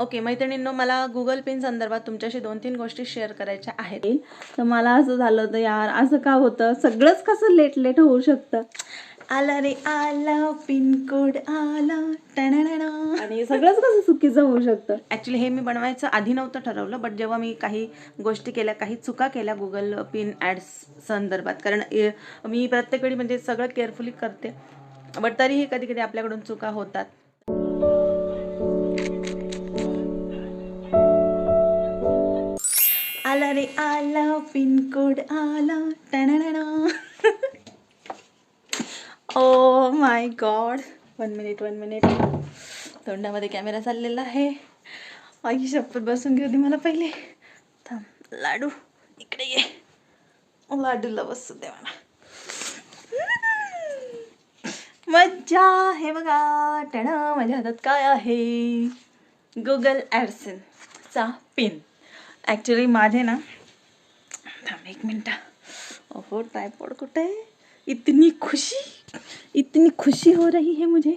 Okay मैत्रिणींनो मला Google pin संदर्भात तुमच्याशी दोन तीन गोष्टी शेअर करायच्या आहेत. तर मला असं झालं होतं यार असं का होतं? सगळंच कसं लेट लेट होऊ शकतं? आला रे आला पिन कोड आला टणाणा आणि सगळंच कसं चुकीचं होऊ शकतं? ॲक्च्युली हे मी बनवायचं आधी नव्हतं ठरवलं बट जेव्हा मी काही गोष्टी केल्या काही चुका केल्या गुगल पिन ॲड्स संदर्भात कारण मी प्रत्येक वेळी म्हणजे सगळं केअरफुली करते. बट तरीही कधी कधी आपल्याकडून चुका होतात. आला रे आला पिन कोड आला टणाणा ओ my god one minute one minute तोंडामध्ये camera चाललेला आहे. आई शपथ बसून घेऊ दे मला पहिले. थांब लाडू इकडे ये. लाडूला बसू दे मला. मज्जा हे बघा. टणा माझ्या हातात काय आहे? गुगल ॲडसेनचा पिन ॲक्च्युली माझे ना थांब एक मिनटं. ओहो ट्रायपॉड कुठे आहे? इतनी खुशी इतनी खुशी हो रही है मुझे.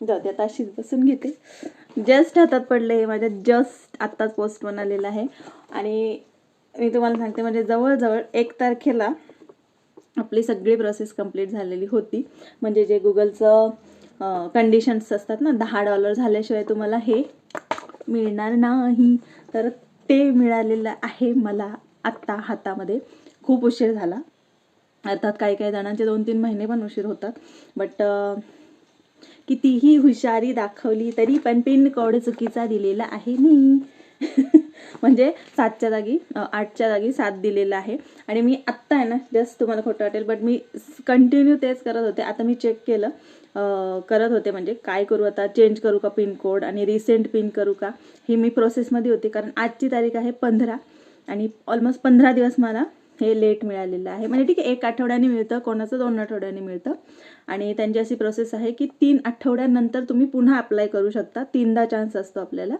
जाऊ दे आता अशीच बसून घेते. जस्ट हातात पडले हे माझ्या जस्ट आत्ताच पोस्ट बनवलेलं आहे. आणि मी तुम्हाला सांगते म्हणजे जवळजवळ एक तारखेला आपली सगळी प्रोसेस कंप्लीट झालेली होती. म्हणजे जे गुगलचं कंडिशन्स असतात ना दहा डॉलर झाल्याशिवाय तुम्हाला हे मिळणार नाही. तर ते मिळालेलं आहे मला आत्ता हातामध्ये. खूप उशीर झाला. अर्थात काही काही जणांचे दोन तीन महिने पण उशीर होतात. बट कितीही हुशारी दाखवली तरी पण पिन कोड चुकीचा दिलेला आहे मी म्हणजे सातच्या जागी आठच्या जागी सात दिलेला आहे. आणि मी आत्ता आहे ना जस्ट तुम्हाला खोटं वाटेल बट मी कंटिन्यू तेच करत होते. आता मी चेक केलं. करत होते म्हणजे काय करू आता चेंज करू का पिन कोड आणि रिसेंट पिन करू का? ही मी प्रोसेसमध्ये होती कारण आजची तारीख आहे पंधरा आणि ऑलमोस्ट पंधरा दिवस मला हे लेट मिळालेलं आहे. म्हणजे ठीक आहे एक आठवड्याने मिळतं कोणाचं दोन आठवड्याने मिळतं. आणि त्यांची अशी प्रोसेस आहे की तीन आठवड्यानंतर तुम्ही पुन्हा अप्लाय करू शकता. तीनदा चान्स असतो आपल्याला.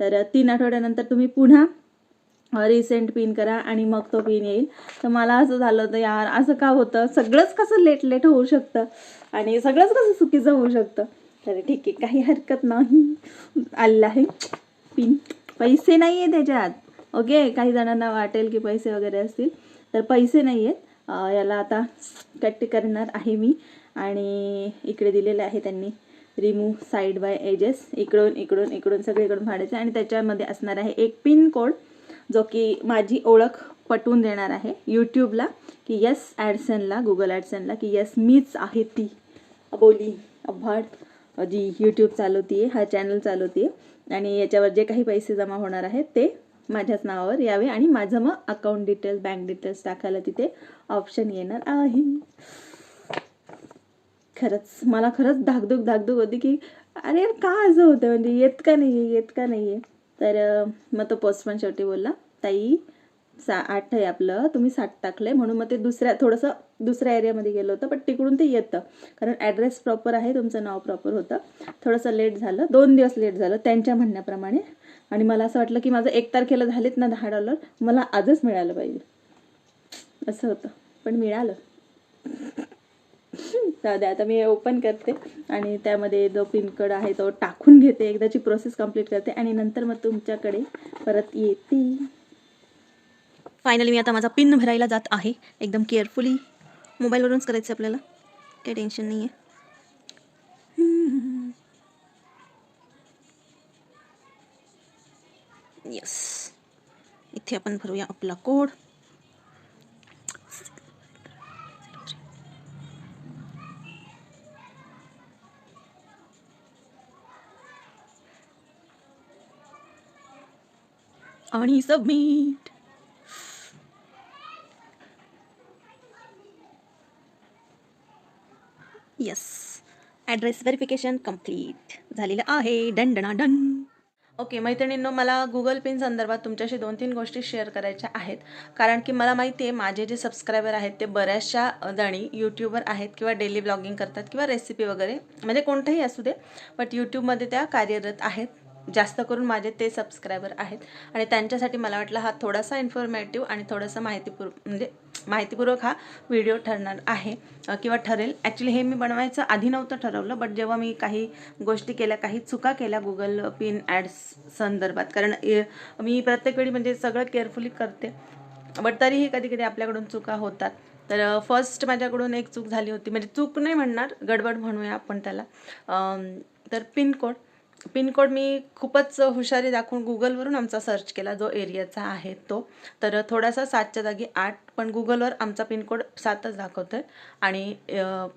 तर तीन आठवड्यानंतर तुम्ही पुन्हा रिसेंट पिन करा आणि मग तो पिन येईल. तर मला असं झालं होतं यार असं का होतं? सगळंच कसं लेट लेट होऊ शकतं? आणि सगळंच कसं चुकीचं होऊ शकतं? तर ठीक आहे काही हरकत नाही. आलेलं आहे पिन पैसे नाही आहे त्याच्यात. ओके काही जणांना वाटेल की पैसे वगैरे असतील. तर पैसे नाही आहेत याला आता कट करणार आहे मी. आणि इकडे दिलेले आहे त्यांनी. रिमूव्ह साईड बाय एजेस इकडून इकडून इकडून सगळीकडून फाडायचं आणि त्याच्यामध्ये असणार आहे एक पिन कोड जो की माझी ओळख पटवून देणार आहे यूट्यूबला की यस ॲडसनला गुगल ॲडसनला की यस मीच आहे ती. बोली अभाड जी यूट्यूब चालवती आहे हा चॅनल चालवते आणि याच्यावर जे काही पैसे जमा होणार आहेत ते माझ्याच नावावर यावे. आणि माझं मग अकाउंट डिटेल्स बँक डिटेल्स टाकायला तिथे ऑप्शन येणार आहे. खरंच मला खरंच धाकधूक धाकधूक होती की अरे यार का असं होतं? म्हणजे येत का नाही आहे येत का नाही आहे तर मग तो पोस्टमन शेवटी बोलला ताई सा आठ आहे आपलं तुम्ही साठ टाकलं आहे म्हणून मग ते दुसऱ्या थोडंसं दुसऱ्या एरियामध्ये गेलं होतं पण तिकडून ते येतं. कारण ॲड्रेस प्रॉपर आहे तुमचं नाव प्रॉपर होतं. थोडंसं लेट झालं दोन दिवस लेट झालं त्यांच्या म्हणण्याप्रमाणे. आणि मला असं वाटलं की माझं एक तारखेला झालेत ना दहा डॉलर मला आजच मिळालं पाहिजे. असं होतं पण मिळालं. जाऊ द्या आता मी ओपन करते आणि त्यामध्ये जो पिनकोड आहे तो टाकून घेते. एकदाची प्रोसेस कंप्लीट करते आणि नंतर मग तुमच्याकडे परत येते. फायनली मी आता माझा पिन भरायला जात आहे. एकदम केअरफुली मोबाईलवरूनच करायचं आहे आपल्याला. काही टेन्शन नाही आहे येस इथे आपण भरूया आपला कोड आणि submit yes address verification complete झालेलं आहे. डंडणा डन ओके मैत्रिणींनो मला गुगल पिन संदर्भात तुमच्याशी दोन तीन गोष्टी शेअर करायच्या आहेत. कारण की मला माहिती आहे माझे जे सबस्क्रायबर आहेत ते बऱ्याचशा जणी यूट्यूबर आहेत किंवा डेली ब्लॉगिंग करतात किंवा रेसिपी वगैरे. म्हणजे कोणतंही असू दे बट यूट्यूबमध्ये त्या कार्यरत आहेत. जास्त करून माझे ते सबस्क्रायबर आहेत. आणि त्यांच्यासाठी मला वाटलं हा थोडासा इन्फॉर्मेटिव्ह आणि थोडासा माहितीपूर्व म्हणजे माहितीपूर्वक हा व्हिडिओ ठरणार आहे किंवा ठरेल. ॲक्च्युली हे मी बनवायचं आधी नव्हतं ठरवलं बट जेव्हा मी काही गोष्टी केल्या काही चुका केल्या गुगल पिन ॲड्स संदर्भात कारण ए- मी प्रत्येक वेळी म्हणजे सगळं केअरफुली करते. बट तरीही कधी कधी आपल्याकडून चुका होतात. तर फर्स्ट माझ्याकडून एक चूक झाली होती. म्हणजे चूक नाही म्हणणार गडबड म्हणूया आपण त्याला. तर पिनकोड पिनकोड मी खूपच हुशारी दाखवून गुगलवरून आमचा सर्च केला जो एरियाचा आहे तो. तर थोडासा सातच्या जागी आठ पण गुगलवर आमचा पिनकोड सातच दाखवतो आहे आणि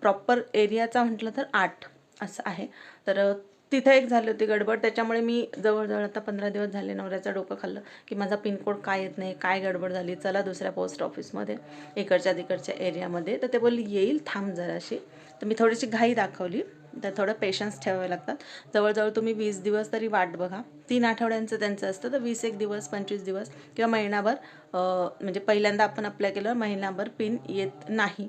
प्रॉपर एरियाचा म्हटलं तर आठ असं आहे. तर तिथे एक झाली होती गडबड. त्याच्यामुळे मी जवळजवळ आता पंधरा दिवस झाले नवऱ्याचं डोकं खाल्लं की माझा पिनकोड काय येत नाही काय गडबड झाली चला दुसऱ्या पोस्ट ऑफिसमध्ये इकडच्या तिकडच्या एरियामध्ये तर ते बोलली येईल थांब जराशी. तर मी थोडीशी घाई दाखवली. तर थोडं पेशन्स ठेवावे लागतात. जवळजवळ तुम्ही वीस दिवस तरी वाट बघा. तीन आठवड्यांचं त्यांचं असतं. तर वीस एक दिवस पंचवीस दिवस किंवा महिनाभर म्हणजे पहिल्यांदा आपण अप्लाय केलं महिनाभर पिन येत नाही.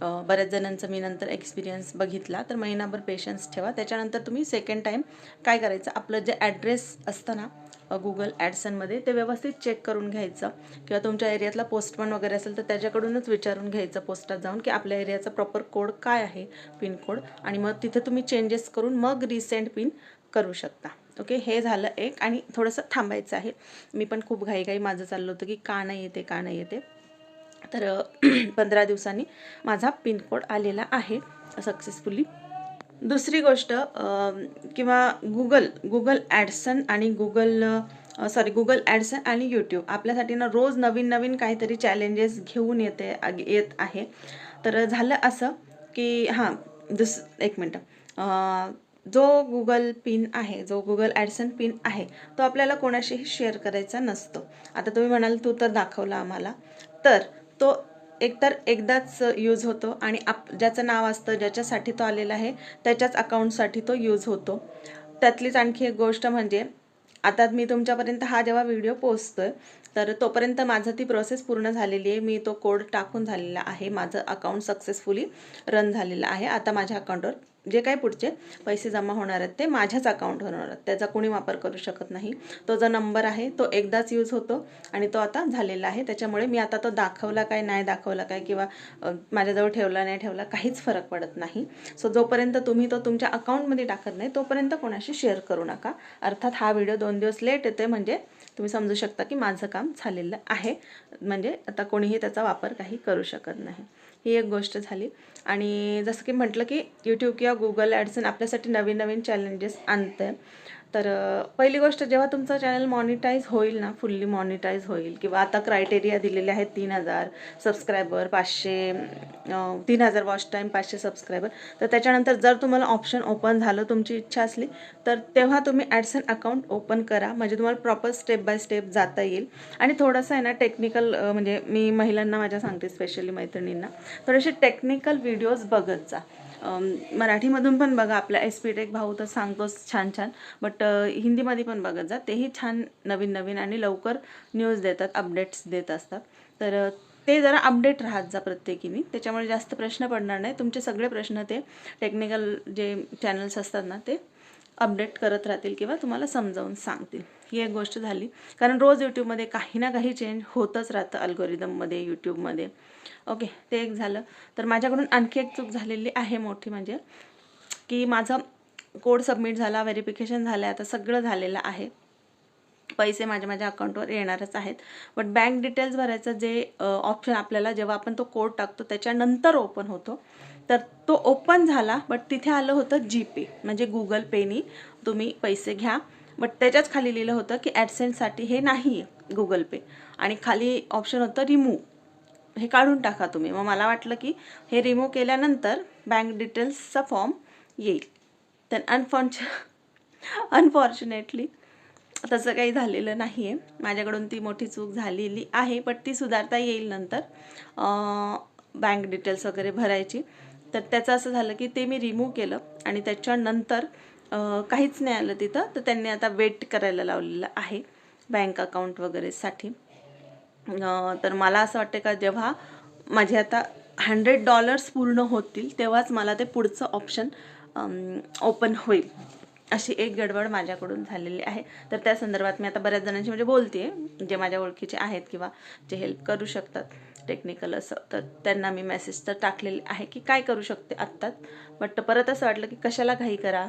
बऱ्याच जणांचा मी नंतर एक्सपिरियन्स बघितला. तर महिनाभर पेशन्स ठेवा. त्याच्यानंतर तुम्ही सेकंड टाईम काय करायचं? आपलं जे ॲड्रेस असतं ना गुगल ॲडसनमध्ये ते व्यवस्थित चेक करून घ्यायचं. किंवा तुमच्या एरियातला पोस्टमन वगैरे असेल तर त्याच्याकडूनच विचारून घ्यायचं पोस्टात जाऊन की आपल्या एरियाचा प्रॉपर कोड काय आहे पिनकोड आणि मग तिथे तुम्ही चेंजेस करून मग रिसेंट पिन करू शकता. ओके हे झालं एक. आणि थोडंसं थांबायचं आहे. मी पण खूप घाईघाई माझं चाललं होतं की का नाही येते का नाही येते. तर पंधरा दिवसांनी माझा पिनकोड आलेला आहे सक्सेसफुली दुसरी गोष्ट किंवा गुगल गुगल ॲडसन आणि गुगल सॉरी गुगल ॲडसन आणि यूट्यूब आपल्यासाठी ना रोज नवीन नवीन काहीतरी चॅलेंजेस घेऊन येते येत आहे. तर झालं असं की हां दुस एक मिनटं. जो गुगल पिन आहे जो गुगल ॲडसन पिन आहे तो आपल्याला कोणाशीही शेअर करायचा नसतो. आता तुम्ही म्हणाल तू तर दाखवला आम्हाला. तर तो एकतर एकदाच यूज होतो आणि आप ज्याचं नाव असतं ज्याच्यासाठी तो आलेला आहे त्याच्याच अकाउंटसाठी तो यूज होतो. त्यातलीच आणखी एक गोष्ट म्हणजे आता मी तुमच्यापर्यंत हा जेव्हा व्हिडिओ पोचतोय तर तोपर्यंत माझं ती प्रोसेस पूर्ण झालेली आहे. मी तो कोड टाकून झालेला आहे. माझं अकाउंट सक्सेसफुली रन झालेलं आहे. आता माझ्या अकाउंटवर जे काय पुढचे पैसे जमा होणार आहेत ते माझ्याच अकाउंट होणार आहेत. त्याचा कुणी वापर करू शकत नाही. तो जो नंबर आहे तो एकदाच यूज होतो आणि तो आता झालेला आहे. त्याच्यामुळे मी आता तो दाखवला काय नाही दाखवला काय किंवा माझ्याजवळ ठेवला नाही ठेवला काहीच फरक पडत नाही. सो जोपर्यंत तुम्ही तो तुमच्या अकाउंटमध्ये टाकत नाही तोपर्यंत कोणाशी शेअर करू नका. अर्थात हा व्हिडिओ दोन दिवस लेट येते म्हणजे तुम्ही समजू शकता की माझं काम झालेलं आहे. म्हणजे आता कोणीही त्याचा वापर काही करू शकत नाही. ही एक गोष्ट झाली. आणि जसं की म्हटलं की यूट्यूब किंवा गुगल ॲडसन आपल्यासाठी नवीन नवीन चॅलेंजेस आणतं तर पहिली गोष्ट जेव्हा तुमचं चॅनल मॉनिटाईज होईल ना फुल्ली मॉनिटाईज होईल किंवा आता क्रायटेरिया दिलेले आहेत तीन हजार सबस्क्रायबर पाचशे तीन हजार वॉच टाईम पाचशे सबस्क्रायबर तर त्याच्यानंतर जर तुम्हाला ऑप्शन ओपन झालं तुमची इच्छा असली तर तेव्हा तुम्ही ॲडसन अकाउंट ओपन करा. म्हणजे तुम्हाला प्रॉपर स्टेप बाय स्टेप जाता येईल. आणि थोडंसं आहे ना टेक्निकल म्हणजे मी महिलांना माझ्या सांगते स्पेशली मैत्रिणींना थोडेसे टेक्निकल व्हिडिओज बघत जा. मराठीमधून पण बघा आपला एस पी टेक भाऊ तर सांगतोच छान छान. बट हिंदीमध्ये पण बघत जा तेही छान नवीन नवीन आणि लवकर न्यूज देतात अपडेट्स देत असतात. तर ते जरा अपडेट राहत जा प्रत्येकीने. त्याच्यामुळे जास्त प्रश्न पडणार नाही. तुमचे सगळे प्रश्न ते टेक्निकल जे चॅनल्स असतात ना ते अपडेट करत राहतील किंवा तुम्हाला समजावून सांगतील. ही एक गोष्ट झाली. कारण रोज यूट्यूबमध्ये काही ना काही चेंज होतच राहतं अल्गोरिदममध्ये यूट्यूबमध्ये ओके ते एक झालं. तर माझ्याकडून आणखी एक चूक झालेली आहे मोठी म्हणजे की माझा कोड सबमिट झाला व्हेरिफिकेशन झालं आता सगळं झालेलं आहे. पैसे माझ्या माझ्या अकाउंटवर येणारच आहेत. बट बँक डिटेल्स भरायचं जे ऑप्शन आपल्याला जेव्हा आपण तो कोड टाकतो त्याच्यानंतर ओपन होतो. तर तो ओपन झाला बट तिथे आलं होतं जी पे म्हणजे गुगल पेनी तुम्ही पैसे घ्या. बट त्याच्याच खाली लिहिलं होतं की ॲडसेंटसाठी हे नाही आहे गुगल पे आणि खाली ऑप्शन होतं रिमूव्ह हे काढून टाका तुम्ही. मग मला वाटलं की हे रिमूव्ह केल्यानंतर बँक डिटेल्सचा फॉर्म येईल. तर अनफॉर्च अनफॉर्च्युनेटली तसं काही झालेलं नाही आहे माझ्याकडून ती मोठी चूक झालेली आहे बट ती सुधारता येईल नंतर बँक डिटेल्स वगैरे भरायची. तर त्याचं असं झालं की ते मी रिमूव्ह केलं आणि त्याच्यानंतर काहीच नाही आलं तिथं. तर त्यांनी आता वेट करायला लावलेलं आहे बँक अकाउंट वगैरेसाठी तर मला असं वाटतं का जेव्हा माझे आता हंड्रेड डॉलर्स पूर्ण होतील तेव्हाच मला ते पुढचं ऑप्शन ओपन होईल. अशी एक गडबड माझ्याकडून झालेली आहे. तर त्या संदर्भात मी आता बऱ्याच जणांशी म्हणजे बोलते जे माझ्या ओळखीचे आहेत किंवा जे हेल्प करू शकतात टेक्निकल असं. तर त्यांना मी मेसेज तर टाकलेले आहे की काय करू शकते आत्ताच. बट परत असं वाटलं की कशाला घाई करा?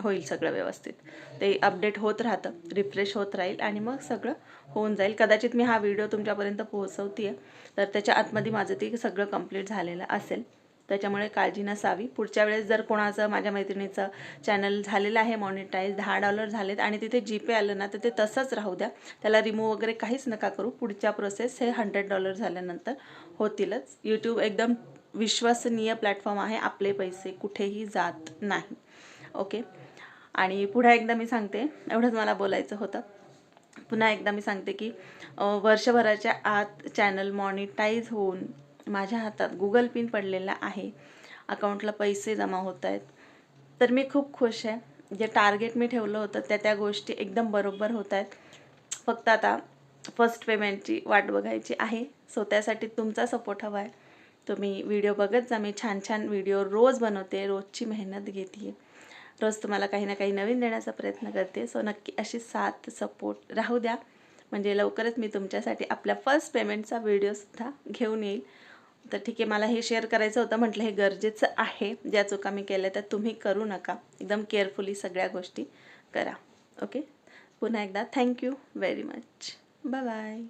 होईल सगळं व्यवस्थित. ते अपडेट होत राहतं रिफ्रेश होत राहील आणि मग सगळं होऊन जाईल. कदाचित मी हा व्हिडिओ तुमच्यापर्यंत पोहोचवते तर त्याच्या आतमध्ये माझं ते सगळं कंप्लीट झालेलं असेल. त्याच्यामुळे काळजी नसावी. पुढच्या वेळेस जर कोणाचं माझ्या मैत्रिणीचं चॅनल झालेलं आहे मॉनिटाईज दहा डॉलर झालेत आणि तिथे जीपे आलं ना तर ते तसंच राहू द्या. त्याला रिमूव्ह वगैरे काहीच नका करू. पुढच्या प्रोसेस हे हंड्रेड डॉलर झाल्यानंतर होतीलच. यूट्यूब एकदम विश्वसनीय प्लॅटफॉर्म आहे. आपले पैसे कुठेही जात नाही. ओके आणि पुन्हा एकदा मी सांगते एवढंच मला बोलायचं होतं. पुन्हा एकदा मी सांगते की वर्षभराच्या आत चॅनल मॉनिटाईज होऊन माझ्या हातात गुगल पिन पडलेला आहे. अकाउंटला पैसे जमा होत आहेत. तर मी खूप खुश आहे. जे टार्गेट मी ठेवलं होतं त्या त्या गोष्टी एकदम बरोबर होत आहेत. फक्त आता फर्स्ट पेमेंटची वाट बघायची आहे. सो त्यासाठी तुमचा सपोर्ट हवा आहे. तुम्ही व्हिडिओ बघत जा. मी छान छान व्हिडिओ रोज बनवते. रोजची मेहनत घेते रोज तुम्हाला काही ना काही नवीन देण्याचा प्रयत्न करते. सो नक्की अशी साथ सपोर्ट राहू द्या. म्हणजे लवकरच मी तुमच्यासाठी आपल्या फर्स्ट पेमेंटचा व्हिडिओसुद्धा घेऊन येईल. तर ठीक आहे मला हे शेअर करायचं होतं. म्हटलं हे गरजेचं आहे. ज्या चुका मी केल्या त्या तुम्ही करू नका. एकदम केअरफुली सगळ्या गोष्टी करा. ओके पुन्हा एकदा. Thank you very much bye bye